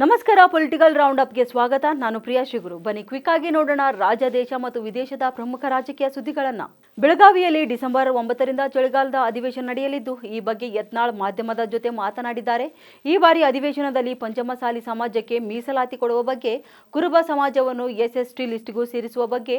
ನಮಸ್ಕಾರ, political round ಅಪ್ಗೆ ಸ್ವಾಗತ. ನಾನು ಪ್ರಿಯಾ ಶಿಗುರು. ಬನ್ನಿ, ಕ್ವಿಕ್ ಆಗಿ ನೋಡೋಣ ರಾಜ ದೇಶ ಮತ್ತು ವಿದೇಶದ ಪ್ರಮುಖ ರಾಜಕೀಯ ಸುದ್ದಿಗಳನ್ನ. ಬೆಳಗಾವಿಯಲ್ಲಿ ಡಿಸೆಂಬರ್ ಒಂಬತ್ತರಿಂದ ಚಳಿಗಾಲದ ಅಧಿವೇಶನ ನಡೆಯಲಿದ್ದು, ಈ ಬಗ್ಗೆ ಯತ್ನಾಳ್ ಮಾಧ್ಯಮದ ಜೊತೆ ಮಾತನಾಡಿದ್ದಾರೆ. ಈ ಬಾರಿ ಅಧಿವೇಶನದಲ್ಲಿ ಪಂಚಮಸಾಲಿ ಸಮಾಜಕ್ಕೆ ಮೀಸಲಾತಿ ಕೊಡುವ ಬಗ್ಗೆ, ಕುರುಬ ಸಮಾಜವನ್ನು ಎಸ್ಎಸ್ಟಿ ಲಿಸ್ಟ್ಗೂ ಸೇರಿಸುವ ಬಗ್ಗೆ,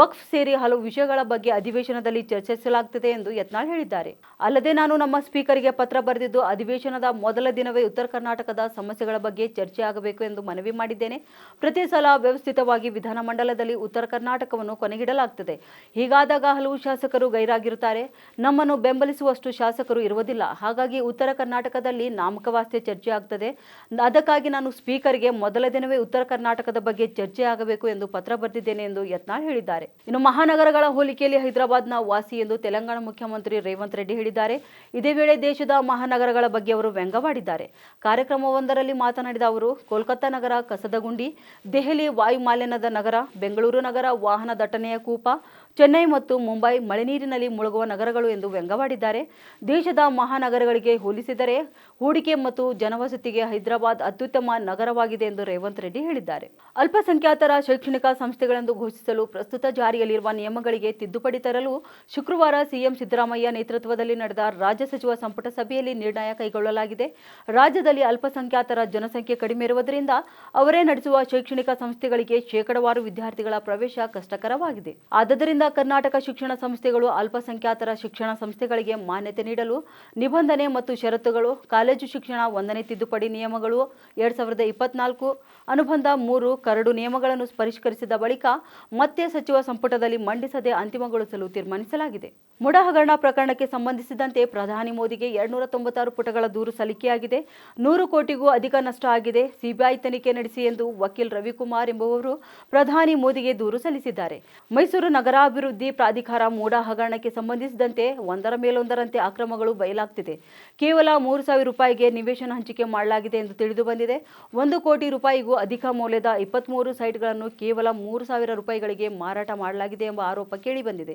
ವಕ್ಫ್ ಸೇರಿ ಹಲವು ವಿಷಯಗಳ ಬಗ್ಗೆ ಅಧಿವೇಶನದಲ್ಲಿ ಚರ್ಚಿಸಲಾಗುತ್ತದೆ ಎಂದು ಯತ್ನಾಳ್ ಹೇಳಿದ್ದಾರೆ. ಅಲ್ಲದೆ ನಾನು ನಮ್ಮ ಸ್ಪೀಕರ್ಗೆ ಪತ್ರ ಬರೆದಿದ್ದು, ಅಧಿವೇಶನದ ಮೊದಲ ದಿನವೇ ಉತ್ತರ ಕರ್ನಾಟಕದ ಸಮಸ್ಯೆಗಳ ಬಗ್ಗೆ ಚರ್ಚೆ ಆಗಬೇಕು ಎಂದು ಮನವಿ ಮಾಡಿದ್ದೇನೆ. ಪ್ರತಿ ಸಲ ವ್ಯವಸ್ಥಿತವಾಗಿ ವಿಧಾನಮಂಡಲದಲ್ಲಿ ಉತ್ತರ ಕರ್ನಾಟಕವನ್ನು ಕೊನೆಗಿಡಲಾಗುತ್ತದೆ ಹೀಗಾದಾಗ ಹಲವು ಶಾಸಕರು ಗೈರಾಗಿರುತ್ತಾರೆ. ನಮ್ಮನ್ನು ಬೆಂಬಲಿಸುವಷ್ಟು ಶಾಸಕರು ಇರುವುದಿಲ್ಲ. ಹಾಗಾಗಿ ಉತ್ತರ ಕರ್ನಾಟಕದಲ್ಲಿ ನಾಮಕವಾಸ್ತೆ ಚರ್ಚೆ ಆಗ್ತದೆ ಅದಕ್ಕಾಗಿ ನಾನು ಸ್ಪೀಕರ್ಗೆ ಮೊದಲ ದಿನವೇ ಉತ್ತರ ಕರ್ನಾಟಕದ ಬಗ್ಗೆ ಚರ್ಚೆ ಆಗಬೇಕು ಎಂದು ಪತ್ರ ಬರೆದಿದ್ದೇನೆ ಎಂದು ಯತ್ನಾಳ್ ಹೇಳಿದ್ದಾರೆ. ಇನ್ನು ಮಹಾನಗರಗಳ ಹೋಲಿಕೆಯಲ್ಲಿ ಹೈದರಾಬಾದ್ನ ವಾಸಿ ಎಂದು ತೆಲಂಗಾಣ ಮುಖ್ಯಮಂತ್ರಿ ರೇವಂತ್ ರೆಡ್ಡಿ ಹೇಳಿದ್ದಾರೆ. ಇದೇ ವೇಳೆ ದೇಶದ ಮಹಾನಗರಗಳ ಬಗ್ಗೆ ಅವರು ವ್ಯಂಗ್ಯವಾಡಿದ್ದಾರೆ. ಕಾರ್ಯಕ್ರಮವೊಂದರಲ್ಲಿ ಮಾತನಾಡಿದ ಅವರು ಕೋಲ್ಕತ್ತಾ ನಗರ ಕಸದಗುಂಡಿ ದೆಹಲಿ ವಾಯುಮಾಲಿನ್ಯದ ನಗರ ಬೆಂಗಳೂರು ನಗರ ವಾಹನ ದಟ್ಟಣೆಯ ಕೂಪ ಚೆನ್ನೈ ಮತ್ತು ಮುಂಬೈ ಮಳೆನೀರಿನಲ್ಲಿ ಮುಳುಗುವ ನಗರಗಳು ಎಂದು ವ್ಯಂಗ್ಯವಾಡಿದ್ದಾರೆ. ದೇಶದ ಮಹಾನಗರಗಳಿಗೆ ಹೋಲಿಸಿದರೆ ಹೂಡಿಕೆ ಮತ್ತು ಜನವಸತಿಗೆ ಹೈದರಾಬಾದ್ ಅತ್ಯುತ್ತಮ ನಗರವಾಗಿದೆ ಎಂದು ರೇವಂತ್ ರೆಡ್ಡಿ ಹೇಳಿದ್ದಾರೆ. ಅಲ್ಪಸಂಖ್ಯಾತರ ಶೈಕ್ಷಣಿಕ ಸಂಸ್ಥೆಗಳೆಂದು ಘೋಷಿಸಲು ಪ್ರಸ್ತುತ ಜಾರಿಯಲ್ಲಿರುವ ನಿಯಮಗಳಿಗೆ ತಿದ್ದುಪಡಿ ತರಲು ಶುಕ್ರವಾರ ಸಿಎಂ ಸಿದ್ದರಾಮಯ್ಯ ನೇತೃತ್ವದಲ್ಲಿ ನಡೆದ ರಾಜ್ಯ ಸಚಿವ ಸಂಪುಟ ಸಭೆಯಲ್ಲಿ ನಿರ್ಣಯ ಕೈಗೊಳ್ಳಲಾಗಿದೆ. ರಾಜ್ಯದಲ್ಲಿ ಅಲ್ಪಸಂಖ್ಯಾತರ ಜನಸಂಖ್ಯೆ ಕಡಿಮೆ ಇರುವುದರಿಂದ ಅವರೇ ನಡೆಸುವ ಶೈಕ್ಷಣಿಕ ಸಂಸ್ಥೆಗಳಿಗೆ ಶೇಕಡವಾರು ವಿದ್ಯಾರ್ಥಿಗಳ ಪ್ರವೇಶ ಕಷ್ಟಕರವಾಗಿದೆ. ಆದ್ದರಿಂದ ಕರ್ನಾಟಕ ಶಿಕ್ಷಣ ಸಂಸ್ಥೆಗಳು ಅಲ್ಪಸಂಖ್ಯಾತರ ಶಿಕ್ಷಣ ಸಂಸ್ಥೆಗಳಿಗೆ ಮಾನ್ಯತೆ ನೀಡಲು ನಿಬಂಧನೆ ಮತ್ತು ಷರತ್ತುಗಳು, ಕಾಲೇಜು ಶಿಕ್ಷಣ ಒಂದನೇ ತಿದ್ದುಪಡಿ ನಿಯಮಗಳು ಎರಡ್ ಸಾವಿರದ ಇಪ್ಪತ್ನಾಲ್ಕು, ಅನುಬಂಧ ಮೂರು ಕರಡು ನಿಯಮಗಳನ್ನು ಪರಿಷ್ಕರಿಸಿದ ಬಳಿಕ ಮತ್ತೆ ಸಚಿವ ಸಂಪುಟದಲ್ಲಿ ಮಂಡಿಸದೆ ಅಂತಿಮಗೊಳಿಸಲು ತೀರ್ಮಾನಿಸಲಾಗಿದೆ. ಮುಡ ಹಗರಣ ಪ್ರಕರಣಕ್ಕೆ ಸಂಬಂಧಿಸಿದಂತೆ ಪ್ರಧಾನಿ ಮೋದಿಗೆ ಎರಡ್ನೂರ ತೊಂಬತ್ತಾರು ಪುಟಗಳ ದೂರು ಸಲ್ಲಿಕೆಯಾಗಿದೆ. ನೂರು ಕೋಟಿಗೂ ಅಧಿಕ ನಷ್ಟ ಆಗಿದೆ. ಸಿಬಿಐ ತನಿಖೆ ನಡೆಸಿ ಎಂದು ವಕೀಲ್ ರವಿಕುಮಾರ್ ಎಂಬುವವರು ಪ್ರಧಾನಿ ಮೋದಿಗೆ ದೂರು ಸಲ್ಲಿಸಿದ್ದಾರೆ. ಮೈಸೂರು ನಗರಾಭಿವೃದ್ಧಿ ಪ್ರಾಧಿಕಾರ ಮೋಡ ಹಗರಣಕ್ಕೆ ಸಂಬಂಧಿಸಿದಂತೆ ಒಂದರ ಮೇಲೊಂದರಂತೆ ಅಕ್ರಮಗಳು ಬಯಲಾಗ್ತಿದೆ. ಕೇವಲ ಮೂರು ಸಾವಿರ ರೂಪಾಯಿಗೆ ನಿವೇಶನ ಹಂಚಿಕೆ ಮಾಡಲಾಗಿದೆ ಎಂದು ತಿಳಿದು ಬಂದಿದೆ. ಒಂದು ಕೋಟಿ ರೂಪಾಯಿಗೂ ಅಧಿಕ ಮೌಲ್ಯದ ಇಪ್ಪತ್ಮೂರು ಸೈಟ್ಗಳನ್ನು ಕೇವಲ ಮೂರು ಸಾವಿರ ರೂಪಾಯಿಗಳಿಗೆ ಮಾರಾಟ ಮಾಡಲಾಗಿದೆ ಎಂಬ ಆರೋಪ ಕೇಳಿಬಂದಿದೆ.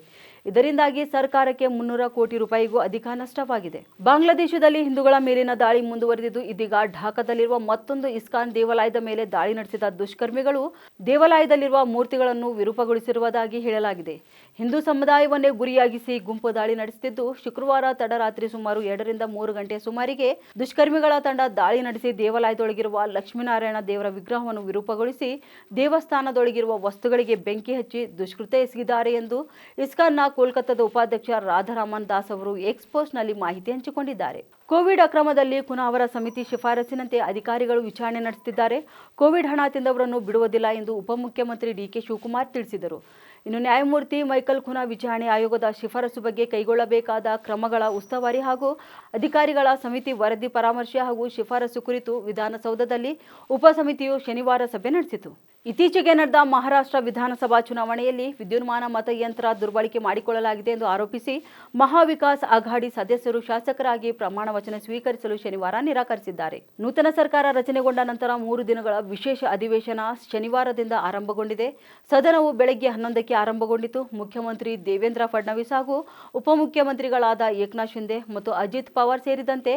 ಇದರಿಂದಾಗಿ ಸರ್ಕಾರಕ್ಕೆ ಮುನ್ನೂರ ಕೋಟಿ ರೂಪಾಯಿಗೂ ಅಧಿಕ ನಷ್ಟವಾಗಿದೆ. ಬಾಂಗ್ಲಾದೇಶದಲ್ಲಿ ಹಿಂದೂಗಳ ಮೇಲಿನ ದಾಳಿ ಮುಂದುವರೆದಿದ್ದು, ಇದೀಗ ಢಾಕಾದಲ್ಲಿರುವ ಮತ್ತೊಂದು ಇಸ್ಕಾನ್ ದೇವಾಲಯದ ಮೇಲೆ ದಾಳಿ ನಡೆಸಿದ ದುಷ್ಕರ್ಮಿಗಳು ದೇವಾಲಯದಲ್ಲಿರುವ ಮೂರ್ತಿಗಳನ್ನು ವಿರೂಪಗೊಳಿಸಿರುವುದಾಗಿ ಹೇಳಲಾಗಿದೆ. ಹಿಂದೂ ಸಮುದಾಯವನ್ನೇ ಗುರಿಯಾಗಿಸಿ ಗುಂಪು ದಾಳಿ ನಡೆಸುತ್ತಿದ್ದು ಶುಕ್ರವಾರ ತಡರಾತ್ರಿ ಸುಮಾರು ಎರಡರಿಂದ ಮೂರು ಗಂಟೆ ಸುಮಾರಿಗೆ ದುಷ್ಕರ್ಮಿಗಳ ತಂಡ ದಾಳಿ ನಡೆಸಿ ದೇವಾಲಯದೊಳಗಿರುವ ಲಕ್ಷ್ಮೀನಾರಾಯಣ ದೇವರ ವಿಗ್ರಹವನ್ನು ವಿರೂಪಗೊಳಿಸಿ ದೇವಸ್ಥಾನದೊಳಗಿರುವ ವಸ್ತುಗಳಿಗೆ ಬೆಂಕಿ ಹಚ್ಚಿ ದುಷ್ಕೃತ್ಯ ಎಸಗಿದ್ದಾರೆ ಎಂದು ಇಸ್ಕಾನ್ನ ಕೋಲ್ಕತ್ತಾದ ಉಪಾಧ್ಯಕ್ಷ ರಾಧಾರಾಮನ್ ದಾಸ್ ಅವರು ಎಕ್ಸ್ಪೋಸ್ಟ್ನಲ್ಲಿ ಮಾಹಿತಿ ಹಂಚಿಕೊಂಡಿದ್ದಾರೆ. ಕೋವಿಡ್ ಅಕ್ರಮದಲ್ಲಿ ಕುನಾವರ ಸಮಿತಿ ಶಿಫಾರಸಿನಂತೆ ಅಧಿಕಾರಿಗಳು ವಿಚಾರಣೆ ನಡೆಸುತ್ತಿದ್ದಾರೆ. ಕೋವಿಡ್ ಹಣ ತಿಂದವರನ್ನು ಬಿಡುವುದಿಲ್ಲ ಎಂದು ಉಪಮುಖ್ಯಮಂತ್ರಿ ಡಿಕೆ ಶಿವಕುಮಾರ್ ತಿಳಿಸಿದರು. ಇನ್ನು ನ್ಯಾಯಮೂರ್ತಿ ಮೈಕಲ್ ಖುನಾ ವಿಚಾರಣೆ ಆಯೋಗದ ಶಿಫಾರಸು ಬಗ್ಗೆ ಕೈಗೊಳ್ಳಬೇಕಾದ ಕ್ರಮಗಳ ಉಸ್ತುವಾರಿ ಹಾಗೂ ಅಧಿಕಾರಿಗಳ ಸಮಿತಿ ವರದಿ ಪರಾಮರ್ಶೆ ಹಾಗೂ ಶಿಫಾರಸು ಕುರಿತು ವಿಧಾನಸೌಧದಲ್ಲಿ ಉಪಸಮಿತಿಯು ಶನಿವಾರ ಸಭೆ ನಡೆಸಿತು. ಇತ್ತೀಚೆಗೆ ನಡೆದ ಮಹಾರಾಷ್ಟ್ರ ವಿಧಾನಸಭಾ ಚುನಾವಣೆಯಲ್ಲಿ ವಿದ್ಯುನ್ಮಾನ ಮತಯಂತ್ರ ದುರ್ಬಳಕೆ ಮಾಡಿಕೊಳ್ಳಲಾಗಿದೆ ಎಂದು ಆರೋಪಿಸಿ ಮಹಾವಿಕಾಸ್ ಅಘಾಡಿ ಸದಸ್ಯರು ಶಾಸಕರಾಗಿ ಪ್ರಮಾಣ ವಚನ ಸ್ವೀಕರಿಸಲು ಶನಿವಾರ ನಿರಾಕರಿಸಿದ್ದಾರೆ. ನೂತನ ಸರ್ಕಾರ ರಚನೆಗೊಂಡ ನಂತರ ಮೂರು ದಿನಗಳ ವಿಶೇಷ ಅಧಿವೇಶನ ಶನಿವಾರದಿಂದ ಆರಂಭಗೊಂಡಿದೆ. ಸದನವು ಬೆಳಗ್ಗೆ ಹನ್ನೊಂದಕ್ಕೆ ಆರಂಭಗೊಂಡಿತು. ಮುಖ್ಯಮಂತ್ರಿ ದೇವೇಂದ್ರ ಫಡ್ನವೀಸ್ ಹಾಗೂ ಉಪಮುಖ್ಯಮಂತ್ರಿಗಳಾದ ಏಕನಾಥ್ ಶಿಂದೆ ಮತ್ತು ಅಜಿತ್ ಪವಾರ್ ಸೇರಿದಂತೆ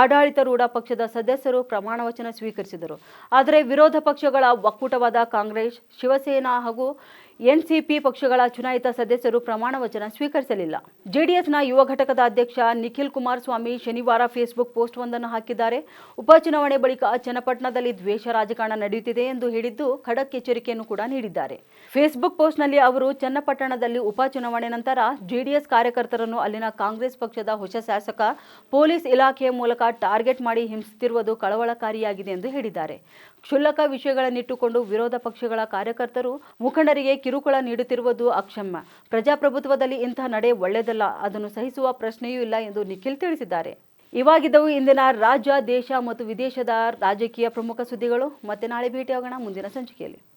ಆಡಳಿತಾರೂಢ ಪಕ್ಷದ ಸದಸ್ಯರು ಪ್ರಮಾಣ ವಚನ ಸ್ವೀಕರಿಸಿದರು. ಆದರೆ ವಿರೋಧ ಪಕ್ಷಗಳ ಒಕ್ಕೂಟವಾದ ಕಾಂಗ್ರೆಸ್ ಶಿವಸೇನಾ ಹಾಗೂ ಎನ್ಸಿಪಿ ಪಕ್ಷಗಳ ಚುನಾಯಿತ ಸದಸ್ಯರು ಪ್ರಮಾಣ ವಚನ ಸ್ವೀಕರಿಸಲಿಲ್ಲ. ಜೆಡಿಎಸ್ನ ಯುವ ಘಟಕದ ಅಧ್ಯಕ್ಷ ನಿಖಿಲ್ ಕುಮಾರಸ್ವಾಮಿ ಶನಿವಾರ ಫೇಸ್ಬುಕ್ ಪೋಸ್ಟ್ ಒಂದನ್ನು ಹಾಕಿದ್ದಾರೆ. ಉಪಚುನಾವಣೆ ಬಳಿಕ ಚನ್ನಪಟ್ಟಣದಲ್ಲಿ ದ್ವೇಷ ರಾಜಕಾರಣ ನಡೆಯುತ್ತಿದೆ ಎಂದು ಹೇಳಿದ್ದು ಖಡಕ್ ಎಚ್ಚರಿಕೆಯನ್ನು ಕೂಡ ನೀಡಿದ್ದಾರೆ. ಫೇಸ್ಬುಕ್ ಪೋಸ್ಟ್ನಲ್ಲಿ ಅವರು ಚನ್ನಪಟ್ಟಣದಲ್ಲಿ ಉಪಚುನಾವಣೆ ನಂತರ ಜೆಡಿಎಸ್ ಕಾರ್ಯಕರ್ತರನ್ನು ಅಲ್ಲಿನ ಕಾಂಗ್ರೆಸ್ ಪಕ್ಷದ ಹೊಸ ಶಾಸಕ, ಪೊಲೀಸ್ ಇಲಾಖೆಯ ಮೂಲಕ ಟಾರ್ಗೆಟ್ ಮಾಡಿ ಹಿಂಸಿಸುತ್ತಿರುವುದು ಕಳವಳಕಾರಿಯಾಗಿದೆ ಎಂದು ಹೇಳಿದ್ದಾರೆ. ಕ್ಷುಲ್ಲಕ ವಿಷಯಗಳನ್ನಿಟ್ಟುಕೊಂಡು ವಿರೋಧ ಪಕ್ಷಗಳ ಕಾರ್ಯಕರ್ತರು ಮುಖಂಡರಿಗೆ ಕಿರುಕುಳ ನೀಡುತ್ತಿರುವುದು ಅಕ್ಷಮ್ಯ. ಪ್ರಜಾಪ್ರಭುತ್ವದಲ್ಲಿ ಇಂತಹ ನಡೆ ಒಳ್ಳೆಯದಲ್ಲ, ಅದನ್ನು ಸಹಿಸುವ ಪ್ರಶ್ನೆಯೂ ಇಲ್ಲ ಎಂದು ನಿಖಿಲ್ ತಿಳಿಸಿದ್ದಾರೆ. ಇವಾಗಿದ್ದವು ಇಂದಿನ ರಾಜ್ಯ, ದೇಶ ಮತ್ತು ವಿದೇಶದ ರಾಜಕೀಯ ಪ್ರಮುಖ ಸುದ್ದಿಗಳು. ಮತ್ತೆ ನಾಳೆ ಭೇಟಿಯಾಗೋಣ, ಮುಂದಿನ ಸಂಚಿಕೆಯಲ್ಲಿ.